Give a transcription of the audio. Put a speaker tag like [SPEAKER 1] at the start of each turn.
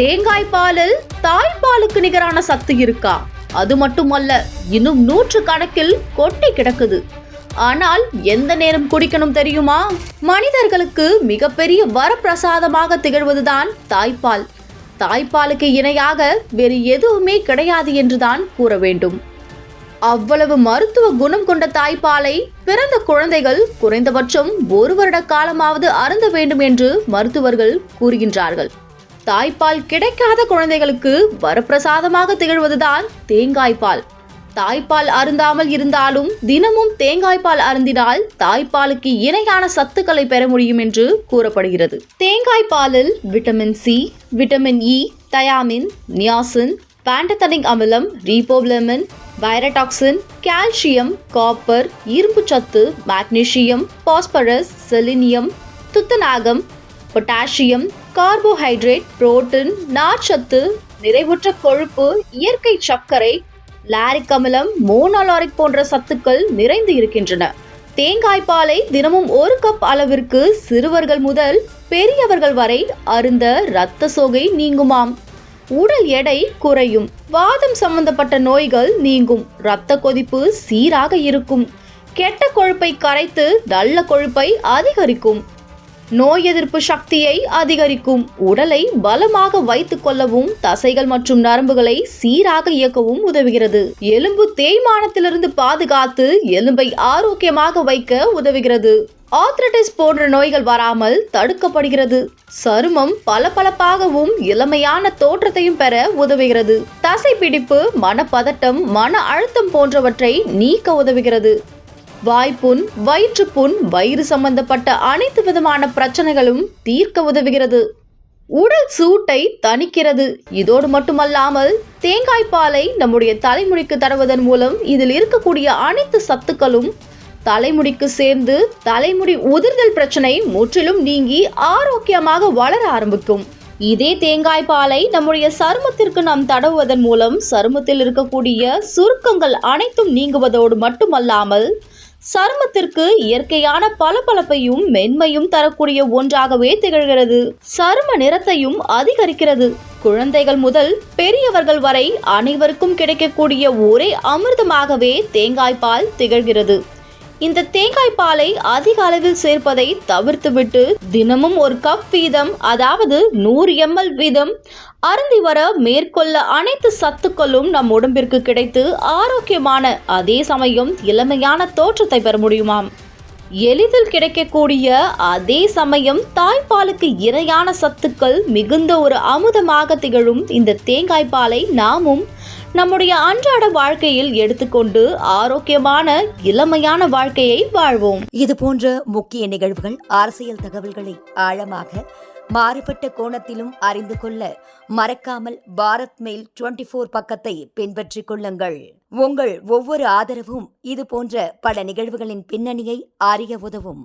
[SPEAKER 1] தேங்காய் பாலில் தாய்ப்பாலுக்கு நிகரான சத்து இருக்கா? அது மட்டுமல்ல இன்னும் நூற்று கணக்கில் கொட்டி கிடக்குது. ஆனால் எந்த நேரம் குடிக்கணும் தெரியுமா? மனிதர்களுக்கு மிகப்பெரிய வரப்பிரசாதமாக திகழ்வதுதான் தாய்ப்பால். தாய்ப்பாலுக்கு இணையாக வேறு எதுவுமே கிடையாது என்றுதான் கூற வேண்டும். அவ்வளவு மருத்துவ குணம் கொண்ட தாய்ப்பாலை பிறந்த குழந்தைகள் குறைந்தபட்சம் ஒரு வருட காலமாவது அருந்த வேண்டும் என்று மருத்துவர்கள் கூறுகின்றார்கள். தாய்ப்பால் கிடைக்காத குழந்தைகளுக்கு வரப்பிரசாதமாக திகழ்வதுதான் தேங்காய்பால் தாய்ப்பால் அருந்தாமல் இருந்தாலும் தினமும் தேங்காய்ப்பால் அருந்தினால் தாய்ப்பாலுக்கு இணையான சத்துக்களை பெற முடியும் என்று கூறப்படுகிறது. தேங்காய் பாலில் vitamin C vitamin E thiamine niacin pantothenic அமிலம் ரீபோப்ளமின் வைரடாக்சின் கால்சியம் காப்பர் இரும்புச்சத்து மேக்னீசியம் பாஸ்பரஸ் செலினியம் துத்தநாகம் பொட்டாசியம் கார்போஹைட்ரேட் புரோட்டீன் நார்ச்சத்து நிறைவுற்ற கொழுப்பு இயற்கை சர்க்கரை லாரிக் அமிலம் மோனோலாரிக் போன்ற சத்துக்கள் நிறைந்து இருக்கின்றன. தேங்காய் பாலை தினமும் ஒரு கப் அளவிற்கு சிறுவர்கள் முதல் பெரியவர்கள் வரை அருந்த இரத்த சோகை நீங்குமாம். உடல் எடை குறையும். வாதம் சம்பந்தப்பட்ட நோய்கள் நீங்கும். இரத்த கொதிப்பு சீராக இருக்கும். கெட்ட கொழுப்பை கரைத்து நல்ல கொழுப்பை அதிகரிக்கும். நோய் எதிர்ப்பு சக்தியை அதிகரிக்கும் உடலை பலமாக வைத்துக் கொள்ளவும் தசைகள் மற்றும் நரம்புகளை சீராக இயக்கவும் உதவுகிறது. எலும்பு தேய்மானத்திலிருந்து பாதுகாத்து எலும்பை ஆரோக்கியமாக வைக்க உதவுகிறது. ஆர்த்ரட்டிஸ் போன்ற நோய்கள் வராமல் தடுக்கப்படுகிறது. சருமம் பளபளப்பாகவும் இளமையான தோற்றத்தையும் பெற உதவுகிறது. தசைப்பிடிப்பு மனப்பதட்டம் மன அழுத்தம் போன்றவற்றை நீக்க உதவுகிறது. வாய்ப்புண் வயிற்றுப்புண் வயிறு சம்பந்தப்பட்ட அனைத்து விதமான பிரச்சனைகளும் தீர்க்க உதவுகிறது. உடல் சூட்டை தணிக்கிறது. இதோடு மட்டுமல்லாமல் தேங்காய் பாலை நம்முடைய தலைமுடிக்கு தருவதன் மூலம் இதில் இருக்கக்கூடிய அனைத்து சத்துக்களும் தலைமுடிக்கு சேர்ந்து தலைமுடி உதிர்தல் பிரச்சனை முற்றிலும் நீங்கி ஆரோக்கியமாக வளர ஆரம்பிக்கும். இதே தேங்காய் பாலை நம்முடைய சருமத்திற்கு நாம் தடவுவதன் மூலம் சருமத்தில் இருக்கக்கூடிய சுருக்கங்கள் அனைத்தும் நீங்குவதோடு மட்டுமல்லாமல் சருமத்திற்கு இயற்கையான பளபளப்பையும் மென்மையும் தரக்கூடிய ஒன்றாகவே திகழ்கிறது. சரும நிறத்தையும் அதிகரிக்கிறது. குழந்தைகள் முதல் பெரியவர்கள் வரை அனைவருக்கும் கிடைக்கக்கூடிய ஒரே அமிர்தமாகவே தேங்காய் பால் திகழ்கிறது. இந்த தேங்காய் பாலை அதிக அளவில் சேர்ப்பதை தவிர்த்துவிட்டு தினமும் ஒரு கப் வீதம் அதாவது நூறு எம்எல் வீதம் அருந்தி வர மேற்கொள்ள அனைத்து சத்துக்களும் நம் உடம்பிற்கு கிடைத்து ஆரோக்கியமான அதே சமயம் இளமையான தோற்றத்தை பெற முடியுமாம். எளிதில் கிடைக்கக்கூடிய அதே சமயம் தாய்ப்பாலுக்கு இணையான சத்துக்கள் மிகுந்த ஒரு அமுதமாக திகழும் இந்த தேங்காய் பாலை நாமும் நம்முடைய அன்றாட வாழ்க்கையில் எடுத்துக்கொண்டு ஆரோக்கியமான இளமையான வாழ்க்கையை வாழ்வோம்.
[SPEAKER 2] இது போன்ற முக்கிய நிகழ்வுகள் அரசியல் தகவல்களை ஆழமாக மாறுபட்ட கோணத்திலும் அறிந்து கொள்ள மறக்காமல் பாரத் மெயில் டுவெண்டி ஃபோர் பக்கத்தை பின்பற்றிக் கொள்ளுங்கள். உங்கள் ஒவ்வொரு ஆதரவும் இது போன்ற பல நிகழ்வுகளின் பின்னணியை அறிய உதவும்.